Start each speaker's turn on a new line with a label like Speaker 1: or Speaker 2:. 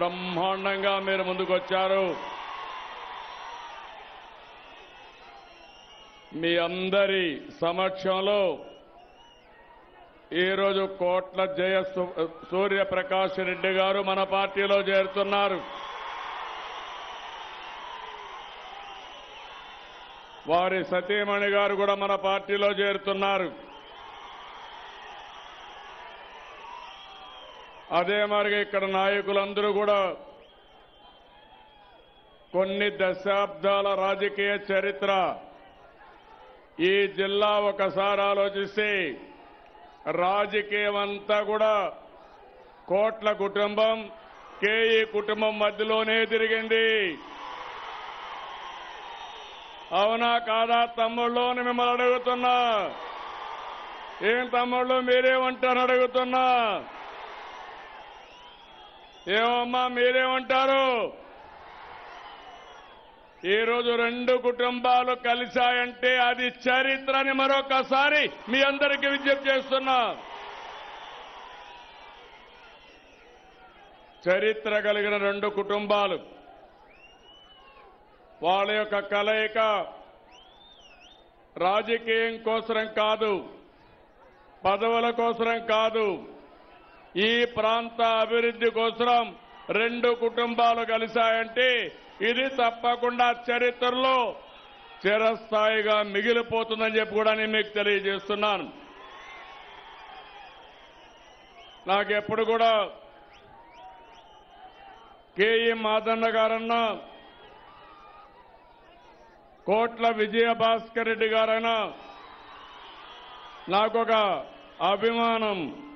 Speaker 1: బ్రహ్మాండంగా మీరు ముందుకొచ్చారు. మీ అందరి సమక్షంలో ఈరోజు కోట్ల జయ సూర్యప్రకాష్ రెడ్డి గారు మన పార్టీలో చేరుతున్నారు. వారి సతీమణి గారు కూడా మన పార్టీలో చేరుతున్నారు. అదే మరి ఇక్కడ నాయకులందరూ కూడా కొన్ని దశాబ్దాల రాజకీయ చరిత్ర ఈ జిల్లా ఒకసారి ఆలోచిస్తే రాజకీయం అంతా కూడా కోట్ల కుటుంబం కేఈ కుటుంబం మధ్యలోనే తిరిగింది. అవునా కాదా తమ్ముళ్ళు అని మిమ్మల్ని అడుగుతున్నా. ఏం తమ్ముళ్ళు మీరేమంటారు అడుగుతున్నా. ఏమమ్మా మీరేమంటారు? ఈరోజు రెండు కుటుంబాలు కలిశాయంటే అది చరిత్రని మరొకసారి మీ అందరికీ విజ్ఞప్తి చేస్తున్నా. చరిత్ర కలిగిన రెండు కుటుంబాలు. వాళ్ళ యొక్క కలయిక రాజకీయం కోసరం కాదు పదవుల కోసరం కాదు ఈ ప్రాంత అభివృద్ధి కోసం రెండు కుటుంబాలు కలిశాయంటే ఇది తప్పకుండా చరిత్రలో చిరస్థాయిగా మిగిలిపోతుందని చెప్పి కూడా నేను మీకు తెలియజేస్తున్నాను. నాకెప్పుడు కూడా కేఈ మాదన్న గారన్నా కోట్ల విజయభాస్కర్ రెడ్డి గారైనా నాకొక అభిమానం